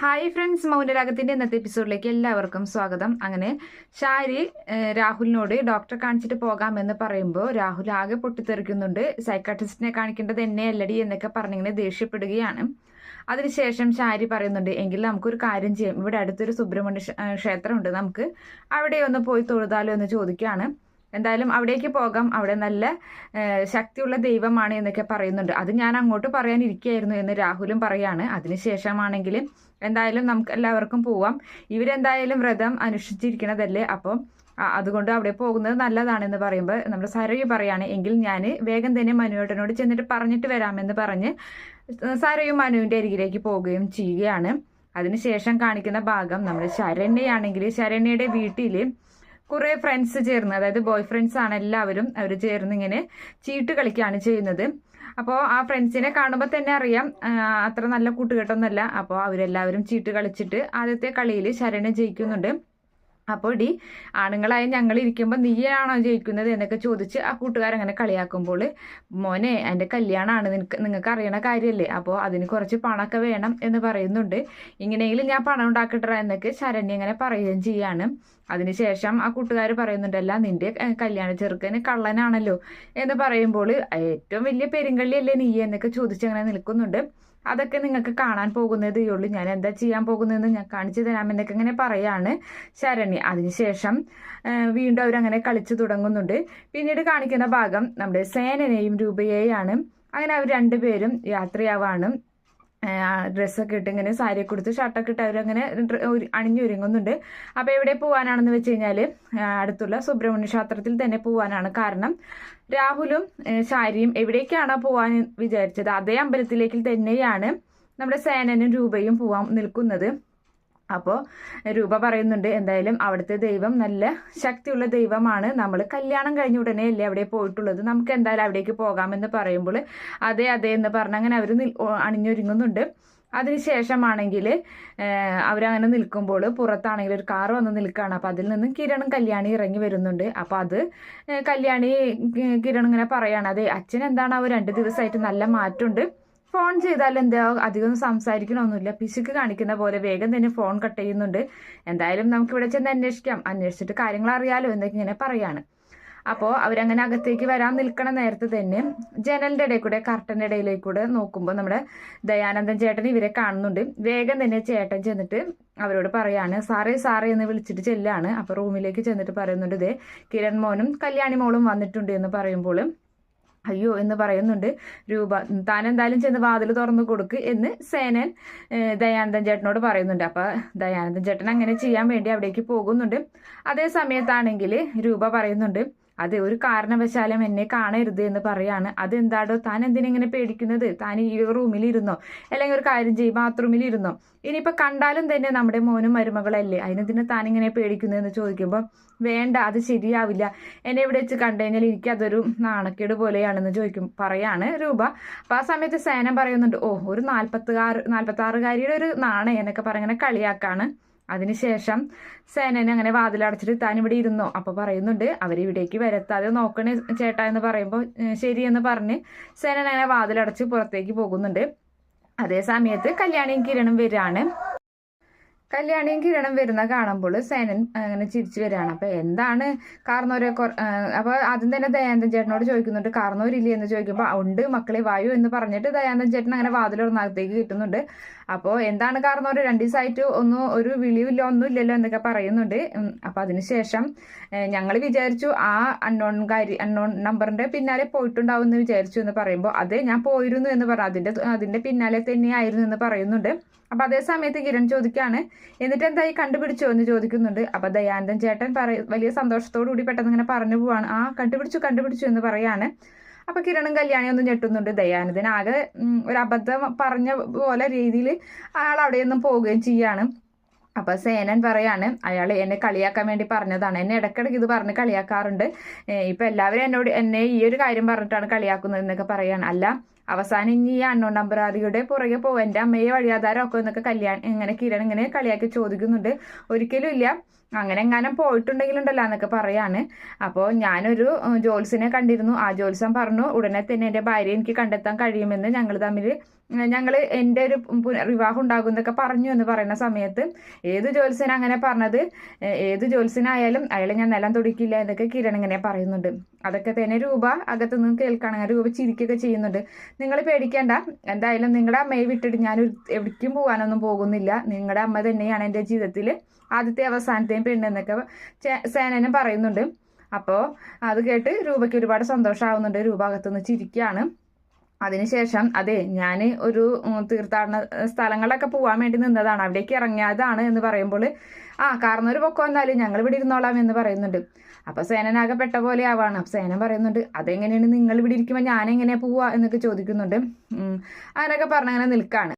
Hi friends മൗനരാഗത്തിന്റെ ഇന്നത്തെ എപ്പിസോഡിലേക്ക് എല്ലാവർക്കും സ്വാഗതം. അങ്ങനെ ഷാരി രാഹുലിനോട് ഡോക്ടറെ കാണിച്ചിട്ട് പോകാമെന്ന് പറയുമ്പോൾ രാഹുൽ ആകെ പൊട്ടിത്തെറിക്കുന്നുണ്ട്. സൈക്കാട്രിസ്റ്റിനെ കാണിക്കേണ്ടത് എന്നെ അല്ലടി എന്നൊക്കെ പറഞ്ഞിങ്ങനെ ദേഷ്യപ്പെടുകയാണ്. അതിനുശേഷം ഷാരി പറയുന്നുണ്ട് എങ്കിൽ നമുക്കൊരു കാര്യം ചെയ്യാം. ഇവിടെ അടുത്തൊരു സുബ്രഹ്മണ്യ ക്ഷേത്രമുണ്ട്. നമുക്ക് അവിടെ ഒന്ന് പോയി തൊഴുതാലോ എന്ന് ചോദിക്കുകയാണ്. എന്തായാലും അവിടേക്ക് പോകാം. അവിടെ നല്ല ശക്തിയുള്ള ദൈവമാണ് എന്നൊക്കെ പറയുന്നുണ്ട്. അത് ഞാൻ അങ്ങോട്ട് പറയാനിരിക്കുകയായിരുന്നു എന്ന് രാഹുലും പറയാണ്. അതിനുശേഷമാണെങ്കിൽ എന്തായാലും നമുക്ക് എല്ലാവർക്കും പോവാം. ഇവരെന്തായാലും വ്രതം അനുഷ്ഠിച്ചിരിക്കണതല്ലേ? അപ്പം അതുകൊണ്ട് അവിടെ പോകുന്നത് നല്ലതാണെന്ന് പറയുമ്പോൾ നമ്മുടെ സരയു പറയാണ് എങ്കിൽ ഞാൻ വേഗം തന്നെ മനുവേട്ടനോട് ചെന്നിട്ട് പറഞ്ഞിട്ട് വരാമെന്ന് പറഞ്ഞ് സരയു മനുവിന്റെ അരികിലേക്ക് പോവുകയും ചെയ്യുകയാണ്. അതിനുശേഷം കാണിക്കുന്ന ഭാഗം നമ്മുടെ ശരണ്യയാണെങ്കിൽ ശരണ്യയുടെ വീട്ടിൽ കുറേ ഫ്രണ്ട്സ് ചേർന്ന് അതായത് ബോയ് ഫ്രണ്ട്സ് ആണ് എല്ലാവരും അവർ ചേർന്ന് ഇങ്ങനെ ചീട്ട് കളിക്കുകയാണ് ചെയ്യുന്നത്. അപ്പോൾ ആ ഫ്രണ്ട്സിനെ കാണുമ്പോൾ തന്നെ അറിയാം അത്ര നല്ല കൂട്ടുകെട്ടൊന്നുമല്ല അപ്പോൾ അവരെല്ലാവരും ചീട്ട് കളിച്ചിട്ട് ആദ്യത്തെ കളിയിൽ ശരണ് ജയിക്കുന്നുണ്ട്. അപ്പോൾ ഡി ആണുങ്ങളായ ഞങ്ങൾ ഇരിക്കുമ്പോൾ നീയാണോ ജയിക്കുന്നത് എന്നൊക്കെ ചോദിച്ച് ആ കൂട്ടുകാരങ്ങനെ കളിയാക്കുമ്പോൾ മോനെ എന്റെ കല്യാണമാണ് നിനക്ക് നിങ്ങൾക്ക് അറിയണ കാര്യമല്ലേ അപ്പോൾ അതിന് കുറച്ച് പണമൊക്കെ വേണം എന്ന് പറയുന്നുണ്ട്. ഇങ്ങനെയെങ്കിലും ഞാൻ പണം ഉണ്ടാക്കട്ടെ എന്നൊക്കെ ശരണ്യ ഇങ്ങനെ പറയുകയും ചെയ്യാണ്. അതിനുശേഷം ആ കൂട്ടുകാർ പറയുന്നുണ്ടല്ല നിന്റെ കല്യാണ ചെറുക്കന് കള്ളനാണല്ലോ എന്ന് പറയുമ്പോൾ ഏറ്റവും വലിയ പെരുങ്കള്ളിയല്ലേ നീ എന്നൊക്കെ ചോദിച്ചങ്ങനെ നിൽക്കുന്നുണ്ട്. അതൊക്കെ നിങ്ങൾക്ക് കാണാൻ പോകുന്നതേ ഉള്ളൂ. ഞാൻ എന്താ ചെയ്യാൻ പോകുന്നതെന്ന് ഞാൻ കാണിച്ചു തരാമെന്നൊക്കെ ഇങ്ങനെ പറയാണ് ശരണ്യ. അതിനുശേഷം വീണ്ടും അവരങ്ങനെ കളിച്ചു തുടങ്ങുന്നുണ്ട്. പിന്നീട് കാണിക്കുന്ന ഭാഗം നമ്മുടെ സേനനെയും രൂപയെയാണ്. അങ്ങനെ അവർ രണ്ടുപേരും യാത്രയാവാണ്. ഡ്രസ്സൊക്കെ ഇട്ട് ഇങ്ങനെ സാരിയൊക്കെ കൊടുത്ത് ഷർട്ടൊക്കെ ഇട്ട് അവരങ്ങനെ അണിഞ്ഞൊരുങ്ങുന്നുണ്ട്. അപ്പോൾ എവിടെ പോകാനാണെന്ന് വെച്ച് കഴിഞ്ഞാൽ അടുത്തുള്ള സുബ്രഹ്മണ്യ ക്ഷേത്രത്തിൽ തന്നെ പോകാനാണ് കാരണം രാഹുലും ശാരിയും എവിടേക്കാണോ പോകാൻ വിചാരിച്ചത് അതേ അമ്പലത്തിലേക്ക് തന്നെയാണ് നമ്മുടെ സേനനും രൂപയും പോവാൻ നിൽക്കുന്നത്. അപ്പോൾ രൂപ പറയുന്നുണ്ട് എന്തായാലും അവിടുത്തെ ദൈവം നല്ല ശക്തിയുള്ള ദൈവമാണ്. നമ്മൾ കല്യാണം കഴിഞ്ഞ ഉടനെ അല്ലേ അവിടെ പോയിട്ടുള്ളത്? നമുക്ക് എന്തായാലും അവിടേക്ക് പോകാമെന്ന് പറയുമ്പോൾ അതെ അതെ എന്ന് പറഞ്ഞ് അങ്ങനെ അവർ അണിഞ്ഞൊരുങ്ങുന്നുണ്ട്. അതിനുശേഷമാണെങ്കിൽ അവരങ്ങനെ നിൽക്കുമ്പോൾ പുറത്താണെങ്കിൽ ഒരു കാർ വന്ന് നിൽക്കുകയാണ്. അപ്പോൾ അതിൽ നിന്നും കിരണും കല്യാണി ഇറങ്ങി വരുന്നുണ്ട്. അപ്പോൾ അത് കല്യാണി കിരൺ ഇങ്ങനെ പറയാണ് അതെ അച്ഛൻ എന്താണ് അവർ രണ്ട് ദിവസമായിട്ട് നല്ല മാറ്റമുണ്ട്. ഫോൺ ചെയ്താൽ എന്താ അധികം സംസാരിക്കണമൊന്നുമില്ല പിശുക്ക് കാണിക്കുന്ന പോലെ വേഗം തന്നെ ഫോൺ കട്ട് ചെയ്യുന്നുണ്ട്. എന്തായാലും നമുക്ക് ഇവിടെ ചെന്ന് അന്വേഷിക്കാം. അന്വേഷിച്ചിട്ട് കാര്യങ്ങൾ അറിയാലോ എന്നൊക്കെ ഇങ്ങനെ പറയാണ്. അപ്പോൾ അവരങ്ങനെ അകത്തേക്ക് വരാൻ നിൽക്കണ നേരത്തെ തന്നെ ജനലിന്റെ ഇടയിൽ കൂടെ കർട്ടന്റെ ഇടയിലേക്ക് കൂടെ നോക്കുമ്പോൾ നമ്മുടെ ദയാനന്ദൻ ചേട്ടൻ ഇവരെ കാണുന്നുണ്ട്. വേഗം തന്നെ ചേട്ടൻ ചെന്നിട്ട് അവരോട് പറയാണ് സാറേ സാറേ എന്ന് വിളിച്ചിട്ട് ചെല്ലാണ്. അപ്പോൾ റൂമിലേക്ക് ചെന്നിട്ട് പറയുന്നുണ്ട് ഇതേ കിരൺ മോനും കല്യാണി മോളും വന്നിട്ടുണ്ട് എന്ന് പറയുമ്പോൾ അയ്യോ എന്ന് പറയുന്നുണ്ട്. രൂപ താൻ എന്തായാലും ചെന്ന് വാതിൽ തുറന്നു കൊടുക്ക് എന്ന് സേനൻ ദയാനന്ദൻ ചേട്ടനോട് പറയുന്നുണ്ട്. അപ്പോൾ ദയാനന്ദൻ ചേട്ടൻ അങ്ങനെ ചെയ്യാൻ വേണ്ടി അവിടേക്ക് പോകുന്നുണ്ട്. അതേ സമയത്താണെങ്കിൽ രൂപ പറയുന്നുണ്ട് അതെ ഒരു കാരണവശാലും എന്നെ കാണരുത് എന്ന് പറയാണ്. അതെന്താടോ താൻ എന്തിനെങ്ങനെ പേടിക്കുന്നത്? താൻ ഈ റൂമിൽ ഇരുന്നോ അല്ലെങ്കിൽ ഒരു കാര്യം ചെയ്യും ബാത്റൂമിൽ ഇരുന്നോ ഇനിയിപ്പോൾ കണ്ടാലും തന്നെ നമ്മുടെ മോനും മരുമകളല്ലേ? അതിനെന്തിനാ താനിങ്ങനെ പേടിക്കുന്നതെന്ന് ചോദിക്കുമ്പോൾ വേണ്ട അത് ശരിയാവില്ല. എന്നെ ഇവിടെ വെച്ച് കണ്ടു കഴിഞ്ഞാൽ എനിക്ക് അതൊരു നാണക്കേട് പോലെയാണെന്ന് ചോദിക്കും പറയാണ് രൂപ. അപ്പോൾ ആ സമയത്ത് സേന പറയുന്നുണ്ട് ഓ ഒരു നാൽപ്പത്തുകാർ നാൽപ്പത്താറുകാരിയുടെ ഒരു നാണയം എന്നൊക്കെ പറഞ്ഞങ്ങനെ കളിയാക്കാണ്. അതിനുശേഷം സേനനെ അങ്ങനെ വാതിലടച്ചിട്ട് താൻ ഇവിടെ ഇരുന്നു. അപ്പോൾ പറയുന്നുണ്ട് അവരിവിടേക്ക് വരത്താതെ നോക്കണേ ചേട്ടാ എന്ന് പറയുമ്പോൾ "ഏ, ശരിയെന്ന് പറഞ്ഞ് സേനൻ അങ്ങനെ വാതിലടച്ച് പുറത്തേക്ക് പോകുന്നുണ്ട്. അതേ സമയത്ത് കല്യാണിയും കിരണും വരികയാണ്. കല്യാണിയും കിരണം വരുന്ന കാണുമ്പോൾ സേനൻ അങ്ങനെ ചിരിച്ചു വരികയാണ്. അപ്പോൾ എന്താണ് കാർന്നോരെ അപ്പോൾ ആദ്യം തന്നെ ദയാനന്ദൻ ചേട്ടനോട് ചോദിക്കുന്നുണ്ട് കാർന്നോരില്ലേ എന്ന് ചോദിക്കുമ്പോൾ ഉണ്ട് മക്കളെ വായു എന്ന് പറഞ്ഞിട്ട് ദയാനന്ദൻ ചേട്ടൻ അങ്ങനെ വാതിലൊറന്നകത്തേക്ക് കിട്ടുന്നുണ്ട്. അപ്പോൾ എന്താണ് കാർന്നോര് രണ്ട് ദിവസമായിട്ട് ഒന്നും ഒരു വിളിയില്ല ഒന്നുമില്ലല്ലോ എന്നൊക്കെ പറയുന്നുണ്ട്. അപ്പോൾ അതിനുശേഷം ഞങ്ങൾ വിചാരിച്ചു ആ അൺനോൺ കാര്യ അൺനോൺ നമ്പറിന്റെ പിന്നാലെ പോയിട്ടുണ്ടാവും എന്ന് വിചാരിച്ചു എന്ന് പറയുമ്പോൾ അതെ ഞാൻ പോയിരുന്നു എന്ന് പറഞ്ഞു. അതിന്റെ അതിന്റെ പിന്നാലെ തന്നെയായിരുന്നു എന്ന് പറയുന്നുണ്ട്. അപ്പൊ അതേ സമയത്ത് കിരൺ ചോദിക്കാണ് എന്നിട്ട് എന്തായി കണ്ടുപിടിച്ചോ? എന്ന് ചോദിക്കുന്നുണ്ട്. അപ്പൊ ദയാനന്ദൻ ചേട്ടൻ പറയ വലിയ സന്തോഷത്തോടു കൂടി പെട്ടെന്ന് ഇങ്ങനെ പറഞ്ഞു പോവാണ്. ആ കണ്ടുപിടിച്ചു കണ്ടുപിടിച്ചു എന്ന് പറയാണ്. അപ്പൊ കിരണും കല്യാണി ഒന്നും ഞെട്ടുന്നുണ്ട്. ദയാനന്ദൻ ആകെ ഒരു അബദ്ധം പറഞ്ഞ പോലെ രീതിയിൽ അയാൾ അവിടെ നിന്നും പോവുകയും ചെയ്യാണ്. അപ്പൊ സേനൻ പറയാണ് അയാൾ എന്നെ കളിയാക്കാൻ വേണ്ടി പറഞ്ഞതാണ്. എന്നെ ഇടയ്ക്കിടയ്ക്ക് ഇത് പറഞ്ഞ് കളിയാക്കാറുണ്ട്. ഇപ്പൊ എല്ലാവരും എന്നോട് എന്നെ ഈ ഒരു കാര്യം പറഞ്ഞിട്ടാണ് കളിയാക്കുന്നത് എന്നൊക്കെ പറയാണ്. അല്ല അവസാനം ഇനി ഈ അണ്ണോ നമ്പറാദിയുടെ പുറകെ പോകും എന്റെ അമ്മയെ വഴിയാധാരമൊക്കെ എന്നൊക്കെ കല്യാണം ഇങ്ങനെ കിരൺ ഇങ്ങനെ കളിയാക്കി ചോദിക്കുന്നുണ്ട്. ഒരിക്കലും ഇല്ല. അങ്ങനെ എങ്ങാനും പോയിട്ടുണ്ടെങ്കിലുണ്ടല്ലോ എന്നൊക്കെ പറയാണ്. അപ്പോൾ ഞാനൊരു ജോൽസിനെ കണ്ടിരുന്നു. ആ ജോത്സ്യം പറഞ്ഞു ഉടനെ തന്നെ എന്റെ ഭാര്യ എനിക്ക് കണ്ടെത്താൻ കഴിയുമെന്ന് ഞങ്ങൾ തമ്മിൽ ഞങ്ങൾ എന്റെ ഒരു വിവാഹം ഉണ്ടാകും എന്നൊക്കെ പറഞ്ഞു എന്ന് പറയുന്ന സമയത്ത് ഏത് ജ്യോത്സ്യൻ അങ്ങനെ പറഞ്ഞത്? ഏത് ജ്യോത്സ്യനായാലും അയാളെ ഞാൻ നിലം തുടിക്കില്ല എന്നൊക്കെ കിരൺ ഇങ്ങനെ പറയുന്നുണ്ട്. അതൊക്കെ തന്നെ രൂപ അകത്തുനിന്ന് നിന്ന് രൂപ ചിരിക്കുകയൊക്കെ ചെയ്യുന്നുണ്ട്. നിങ്ങൾ പേടിക്കേണ്ട. എന്തായാലും നിങ്ങളുടെ അമ്മയെ വിട്ടിട്ട് ഞാൻ എവിടേക്കും പോകാനൊന്നും പോകുന്നില്ല. നിങ്ങളുടെ അമ്മ തന്നെയാണ് എന്റെ ജീവിതത്തിൽ ആദ്യത്തെ അവസാനത്തെയും പെണ്ണെന്നൊക്കെ സേനനും പറയുന്നുണ്ട്. അപ്പോൾ അത് കേട്ട് രൂപയ്ക്ക് ഒരുപാട് സന്തോഷമാവുന്നുണ്ട് രൂപ അകത്തുനിന്ന് ചിരിക്കുകയാണ് അതിനുശേഷം അതെ ഞാൻ ഒരു തീർത്ഥാടന സ്ഥലങ്ങളിലൊക്കെ പോകാൻ വേണ്ടി നിന്നതാണ്. അവിടേക്ക് ഇറങ്ങിയതാണ് എന്ന് പറയുമ്പോൾ ആ കാർന്നൊരു പൊക്കം എന്നാലും ഞങ്ങൾ ഇവിടെ ഇരുന്നോളാം എന്ന് പറയുന്നുണ്ട്. അപ്പൊ സേനനാകെ പെട്ട പോലെ ആവാണ്. അപ്പൊ സേനൻ പറയുന്നുണ്ട് അതെങ്ങനെയാണ് നിങ്ങൾ ഇവിടെ ഇരിക്കുമ്പോൾ ഞാൻ എങ്ങനെയാ പോവാ? എന്നൊക്കെ ചോദിക്കുന്നുണ്ട്. അങ്ങനെയൊക്കെ പറഞ്ഞങ്ങനെ നിൽക്കാണ്.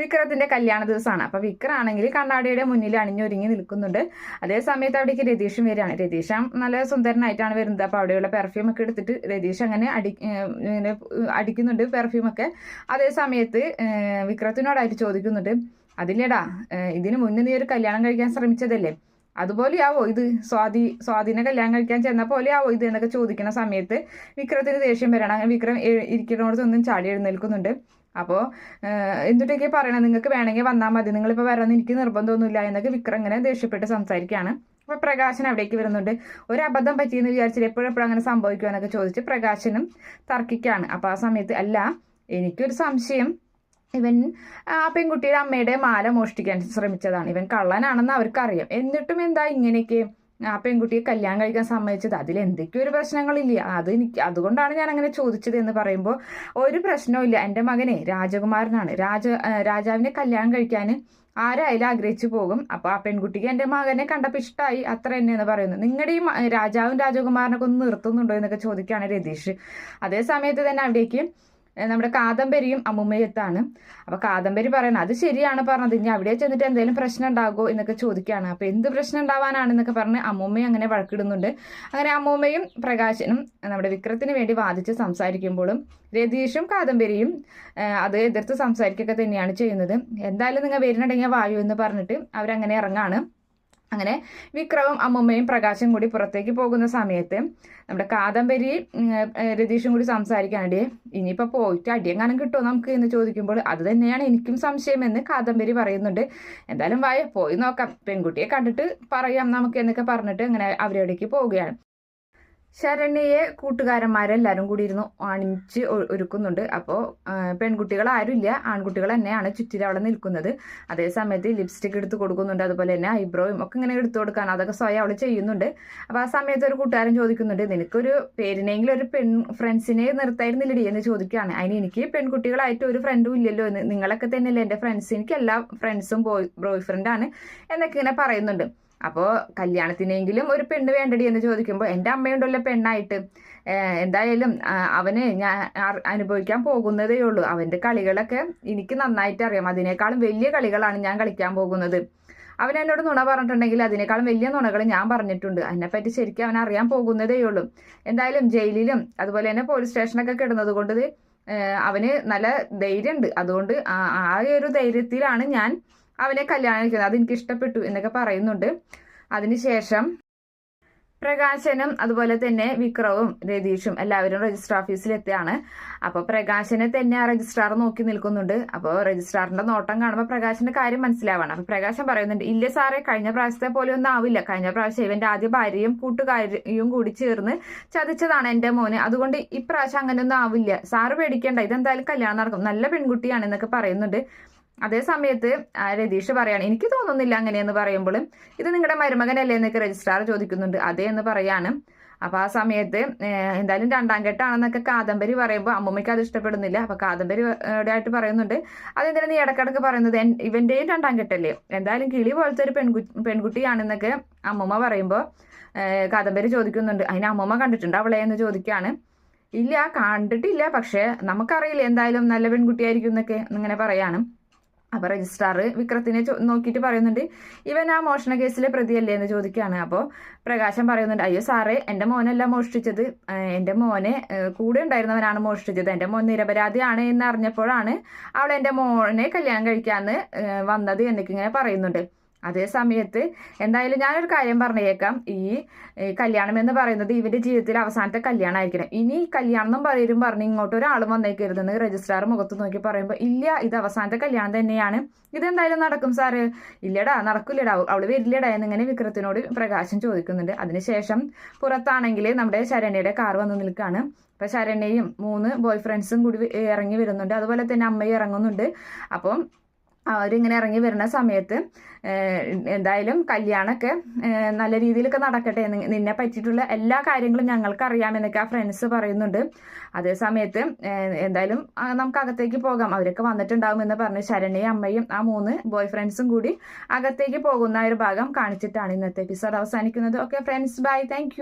വിക്രത്തിന്റെ കല്യാണ ദിവസമാണ്. അപ്പൊ വിക്രാണെങ്കിൽ കണ്ണാടിയുടെ മുന്നിൽ അണിഞ്ഞൊരുങ്ങി നിൽക്കുന്നുണ്ട്. അതേ സമയത്ത് അവിടേക്ക് രതീഷും വരികയാണ്. രതീഷ് നല്ല സുന്ദരനായിട്ടാണ് വരുന്നത്. അപ്പൊ അവിടെയുള്ള പെർഫ്യൂം ഒക്കെ എടുത്തിട്ട് രതീഷ് അങ്ങനെ അടി ഇങ്ങനെ അടിക്കുന്നുണ്ട് പെർഫ്യൂം ഒക്കെ. അതേ സമയത്ത് വിക്രത്തിനോടായിട്ട് ചോദിക്കുന്നുണ്ട്. അതില്ലേടാ ഇതിനു മുന്നേ നീ ഒരു കല്യാണം കഴിക്കാൻ ശ്രമിച്ചതല്ലേ? അതുപോലെയാവോ ഇത്? സ്വാതി സ്വാധീന കല്യാണം കഴിക്കാൻ ചെന്ന പോലെയാവോ ഇത്? എന്നൊക്കെ ചോദിക്കുന്ന സമയത്ത് വിക്രത്തിന് ദേഷ്യം വരണം. വിക്രം ഇരിക്കുന്നിടത്തൊന്നും ചാടി എഴുന്നേൽക്കുന്നുണ്ട്. അപ്പോൾ എന്തുട്ടൊക്കെ പറയണം? നിങ്ങൾക്ക് വേണമെങ്കിൽ വന്നാൽ മതി. നിങ്ങളിപ്പോൾ വരണമെന്ന് എനിക്ക് നിർബന്ധമൊന്നുമില്ല. എന്നൊക്കെ വിക്രം ഇങ്ങനെ ദേഷ്യപ്പെട്ട് സംസാരിക്കുകയാണ് അപ്പോൾ പ്രകാശൻ അവിടേക്ക് വരുന്നുണ്ട്. ഒരു അബദ്ധം പറ്റിയെന്ന് വിചാരിച്ചിട്ട് എപ്പോഴും എപ്പോഴും അങ്ങനെ സംഭവിക്കുമോ എന്നൊക്കെ ചോദിച്ച് പ്രകാശനും തർക്കിക്കുകയാണ് അപ്പോൾ ആ സമയത്ത് അല്ല എനിക്കൊരു സംശയം. ഇവൻ ആ പെൺകുട്ടിയുടെ അമ്മയുടെ മാല മോഷ്ടിക്കാൻ ശ്രമിച്ചതാണ്. ഇവൻ കള്ളനാണെന്ന് അവർക്കറിയാം. എന്നിട്ടും എന്താ ഇങ്ങനെയൊക്കെ? ആ പെൺകുട്ടിയെ കല്യാണം കഴിക്കാൻ സമ്മതിച്ചത്. അതിൽ എന്തൊക്കെയോ ഒരു പ്രശ്നങ്ങളില്ല. അത് എനിക്ക് അതുകൊണ്ടാണ് ഞാൻ അങ്ങനെ ചോദിച്ചത് എന്ന് പറയുമ്പോൾ ഒരു പ്രശ്നവും എന്റെ മകനെ രാജകുമാരനാണ്. രാജ രാജാവിനെ കല്യാണം കഴിക്കാൻ ആരായാലും ആഗ്രഹിച്ചു പോകും. അപ്പോൾ ആ പെൺകുട്ടിക്ക് എന്റെ മകനെ കണ്ടപ്പോൾ ഇഷ്ടമായി അത്ര തന്നെ എന്ന് പറയുന്നു. നിങ്ങളുടെ ഈ രാജാവും രാജകുമാരനൊക്കെ ഒന്ന് നിർത്തുന്നുണ്ടോ എന്നൊക്കെ ചോദിക്കുകയാണ് രതീഷ്. അതേ സമയത്ത് തന്നെ അവിടേക്ക് നമ്മുടെ കാദംബരിയും അമ്മുമ്മയത്താണ് അപ്പോൾ അപ്പൊ കാദംബരി പറയണം അത് ശരിയാണ് പറഞ്ഞത്. ഇനി അവിടെ ചെന്നിട്ട് എന്തെങ്കിലും പ്രശ്നം ഉണ്ടാകുമോ എന്നൊക്കെ ചോദിക്കുകയാണ്. അപ്പൊ എന്ത് പ്രശ്നം ഉണ്ടാവാനാണെന്നൊക്കെ പറഞ്ഞ് അമ്മുമ്മയും അങ്ങനെ വഴക്കിടുന്നുണ്ട്. അങ്ങനെ അമ്മുമ്മയും പ്രകാശനും നമ്മുടെ വിക്രത്തിന് വേണ്ടി വാദിച്ച് സംസാരിക്കുമ്പോഴും രതീഷും കാദംബരിയും അത് എതിർത്ത് സംസാരിക്കുകയൊക്കെ തന്നെയാണ് ചെയ്യുന്നത്. എന്തായാലും നിങ്ങൾ വരുന്നുണ്ടെങ്കിൽ വായു എന്ന് പറഞ്ഞിട്ട് അവരങ്ങനെ ഇറങ്ങാണ്. അങ്ങനെ വിക്രവും അമ്മമ്മയും പ്രകാശും കൂടി പുറത്തേക്ക് പോകുന്ന സമയത്ത് നമ്മുടെ കാദംബരി രതീഷും കൂടി സംസാരിക്കാനിടയെ ഇനിയിപ്പോൾ പോയിട്ട് അടിയെങ്ങാനും കിട്ടുമോ നമുക്ക് എന്ന് ചോദിക്കുമ്പോൾ അത് തന്നെയാണ് എനിക്കും സംശയമെന്ന് കാദംബരി പറയുന്നുണ്ട്. എന്തായാലും വായ പോയി നോക്കാം. പെൺകുട്ടിയെ കണ്ടിട്ട് പറയാം നമുക്ക് എന്നൊക്കെ പറഞ്ഞിട്ട് അങ്ങനെ അവരവിടേക്ക് പോവുകയാണ്. ശരണ്യയെ കൂട്ടുകാരന്മാരെല്ലാരും കൂടി ഇരുന്ന് അണിച്ച് ഒരുക്കുന്നുണ്ട്. അപ്പോൾ പെൺകുട്ടികൾ ആരുമില്ല. ആൺകുട്ടികൾ തന്നെയാണ് ചുറ്റിൽ അവിടെ നിൽക്കുന്നത്. അതേ സമയത്ത് ലിപ്സ്റ്റിക് എടുത്ത് കൊടുക്കുന്നുണ്ട്. അതുപോലെ തന്നെ ഐബ്രോയും ഒക്കെ ഇങ്ങനെ എടുത്തു കൊടുക്കാൻ അതൊക്കെ സ്വയം അവൾ ചെയ്യുന്നുണ്ട്. അപ്പോൾ ആ സമയത്ത് ഒരു കൂട്ടുകാരൻ ചോദിക്കുന്നുണ്ട് നിനക്കൊരു പേരിനെങ്കിലും ഒരു പെൺ ഫ്രണ്ട്സിനെ നിർത്തായിരുന്നില്ലടി? എന്ന് ചോദിക്കുകയാണ്. അതിന് എനിക്ക് പെൺകുട്ടികളായിട്ട് ഒരു ഫ്രണ്ടും ഇല്ലല്ലോ എന്ന്. നിങ്ങളൊക്കെ തന്നെയല്ലേ എന്റെ ഫ്രണ്ട്സ് എനിക്ക് എല്ലാ ഫ്രണ്ട്സും ബോയ് ബോയ് ഫ്രണ്ടാണ് എന്നൊക്കെ ഇങ്ങനെ പറയുന്നുണ്ട്. അപ്പോൾ കല്യാണത്തിനെങ്കിലും ഒരു പെണ്ണ് വേണ്ടടി എന്ന് ചോദിക്കുമ്പോൾ എന്റെ അമ്മയുണ്ടല്ലോ പെണ്ണായിട്ട്. എന്തായാലും അവന് ഞാൻ അനുഭവിക്കാൻ പോകുന്നതേ ഉള്ളൂ. അവന്റെ കളികളൊക്കെ എനിക്ക് നന്നായിട്ട് അറിയാം. അതിനേക്കാളും വലിയ കളികളാണ് ഞാൻ കളിക്കാൻ പോകുന്നത്. അവൻ എന്നോട് നുണ പറഞ്ഞിട്ടുണ്ടെങ്കിൽ അതിനേക്കാളും വലിയ നുണകൾ ഞാൻ പറഞ്ഞിട്ടുണ്ട്. അതിനെപ്പറ്റി ശരിക്കും അവൻ അറിയാൻ പോകുന്നതേ ഉള്ളൂ. എന്തായാലും ജയിലിലും അതുപോലെ തന്നെ പോലീസ് സ്റ്റേഷനൊക്കെ കിടന്നത് കൊണ്ട് അവന് നല്ല ധൈര്യമുണ്ട്. അതുകൊണ്ട് ആ ഒരു ധൈര്യത്തിലാണ് ഞാൻ അവനെ കല്യാണം കഴിക്കുന്നത്. അതെനിക്ക് ഇഷ്ടപ്പെട്ടു എന്നൊക്കെ പറയുന്നുണ്ട്. അതിനുശേഷം പ്രകാശനും അതുപോലെ തന്നെ വിക്രവും രതീഷും എല്ലാവരും രജിസ്റ്റർ ഓഫീസിലെത്തിയാണ് അപ്പോൾ പ്രകാശനെ തന്നെ ആ രജിസ്ട്രാർ നോക്കി നിൽക്കുന്നുണ്ട്. അപ്പോൾ രജിസ്ട്രാറിന്റെ നോട്ടം കാണുമ്പോൾ പ്രകാശിന്റെ കാര്യം മനസ്സിലാവണം. അപ്പോൾ പ്രകാശൻ പറയുന്നുണ്ട് ഇല്ല സാറേ കഴിഞ്ഞ പ്രാവശ്യത്തെ പോലെ ഒന്നും ആവില്ല. കഴിഞ്ഞ പ്രാവശ്യം ഇവന്റെ ആദ്യ ഭാര്യയും കൂട്ടുകാരിയും കൂടി ചേർന്ന് ചതിച്ചതാണ് എന്റെ മോന്. അതുകൊണ്ട് ഇപ്രാവശ്യം അങ്ങനെയൊന്നും ആവില്ല. സാറ് പേടിക്കേണ്ട. ഇതെന്തായാലും കല്യാണം നടക്കും. നല്ല പെൺകുട്ടിയാണ് എന്നൊക്കെ പറയുന്നുണ്ട്. അതേ സമയത്ത് രതീഷ് പറയാണ് എനിക്ക് തോന്നുന്നില്ല അങ്ങനെയെന്ന് പറയുമ്പോൾ ഇത് നിങ്ങളുടെ മരുമകനല്ലേ എന്നൊക്കെ രജിസ്ട്രാർ ചോദിക്കുന്നുണ്ട്. അതേ എന്ന് പറയാണ്. അപ്പോൾ ആ സമയത്ത് എന്തായാലും രണ്ടാം കെട്ടാണെന്നൊക്കെ കാദംബരി പറയുമ്പോൾ അമ്മൂമ്മയ്ക്ക് അത് ഇഷ്ടപ്പെടുന്നില്ല. അപ്പോൾ കാദംബരി ആയിട്ട് പറയുന്നുണ്ട് അതെന്തിനാണ് നീ ഇടക്കിടക്ക് പറയുന്നത്? ഇവന്റെയും രണ്ടാം കെട്ടല്ലേ എന്തായാലും കിളി പോലത്തെ ഒരു പെൺകു പെൺകുട്ടിയാണെന്നൊക്കെ അമ്മൂമ്മ പറയുമ്പോൾ കാദംബരി ചോദിക്കുന്നുണ്ട്. അതിന് അമ്മൂമ്മ കണ്ടിട്ടുണ്ട് അവളെ? എന്ന് ചോദിക്കുകയാണ് ഇല്ല കണ്ടിട്ടില്ല. പക്ഷേ നമുക്കറിയില്ല എന്തായാലും നല്ല പെൺകുട്ടിയായിരിക്കും എന്നൊക്കെ ഇങ്ങനെ പറയാണ്. അപ്പൊ രജിസ്ട്രാർ വിക്രത്തിനെ നോക്കിയിട്ട് പറയുന്നുണ്ട് ഇവൻ ആ മോഷണ കേസിലെ പ്രതിയല്ലേ? എന്ന് ചോദിക്കുകയാണ്. അപ്പോൾ പ്രകാശം പറയുന്നുണ്ട് അയ്യോ സാറേ എന്റെ മോനല്ല മോഷ്ടിച്ചത്. എന്റെ മോനെ കൂടെ ഉണ്ടായിരുന്നവനാണ് മോഷ്ടിച്ചത്. എന്റെ മോൻ നിരപരാധിയാണ് എന്ന് അറിഞ്ഞപ്പോഴാണ് അവൾ എന്റെ മോനെ കല്യാണം കഴിക്കാന്ന് വന്നത് എന്നൊക്കെ ഇങ്ങനെ പറയുന്നുണ്ട്. അതേ സമയത്ത് എന്തായാലും ഞാനൊരു കാര്യം പറഞ്ഞേക്കാം. ഈ കല്യാണം എന്ന് പറയുന്നത് ഇവരുടെ ജീവിതത്തിൽ അവസാനത്തെ കല്യാണം ആയിരിക്കണം ഇനി കല്യാണം എന്നും പറയും പറഞ്ഞ് ഇങ്ങോട്ട് ഒരാൾ വന്നേക്കരുതെന്ന് രജിസ്ട്രാർ മുഖത്ത് നോക്കി പറയുമ്പോൾ ഇല്ല ഇത് അവസാനത്തെ കല്യാണം തന്നെയാണ്. ഇതെന്തായാലും നടക്കും സാറ്. ഇല്ലടാ നടക്കില്ലടാ. അവൾ വരില്ലടാ. എന്നിങ്ങനെ വിക്രത്തിനോട് പ്രകാശം ചോദിക്കുന്നുണ്ട്. അതിനുശേഷം പുറത്താണെങ്കിൽ നമ്മുടെ ശരണ്യയുടെ കാർ വന്ന് നിൽക്കുകയാണ് അപ്പൊ ശരണ്യയും മൂന്ന് ബോയ് ഫ്രണ്ട്സും കൂടി ഇറങ്ങി വരുന്നുണ്ട്. അതുപോലെ തന്നെ അമ്മയും ഇറങ്ങുന്നുണ്ട്. അപ്പം അവരിങ്ങനെ ഇറങ്ങി വരുന്ന സമയത്ത് എന്തായാലും കല്യാണമൊക്കെ നല്ല രീതിയിലൊക്കെ നടക്കട്ടെ. നിന്നെ പറ്റിയിട്ടുള്ള എല്ലാ കാര്യങ്ങളും ഞങ്ങൾക്ക് അറിയാമെന്നൊക്കെ ആ ഫ്രണ്ട്സ് പറയുന്നുണ്ട്. അതേ സമയത്ത് എന്തായാലും നമുക്ക് അകത്തേക്ക് പോകാം. അവരൊക്കെ വന്നിട്ടുണ്ടാവും എന്ന് പറഞ്ഞ്. ശരണ്യയും അമ്മയും ആ മൂന്ന് ബോയ് ഫ്രണ്ട്സും കൂടി അകത്തേക്ക് പോകുന്ന ഒരു ഭാഗം കാണിച്ചിട്ടാണ് ഇന്നത്തെ എപ്പിസോഡ് അവസാനിക്കുന്നത്. Okay friends bye. താങ്ക്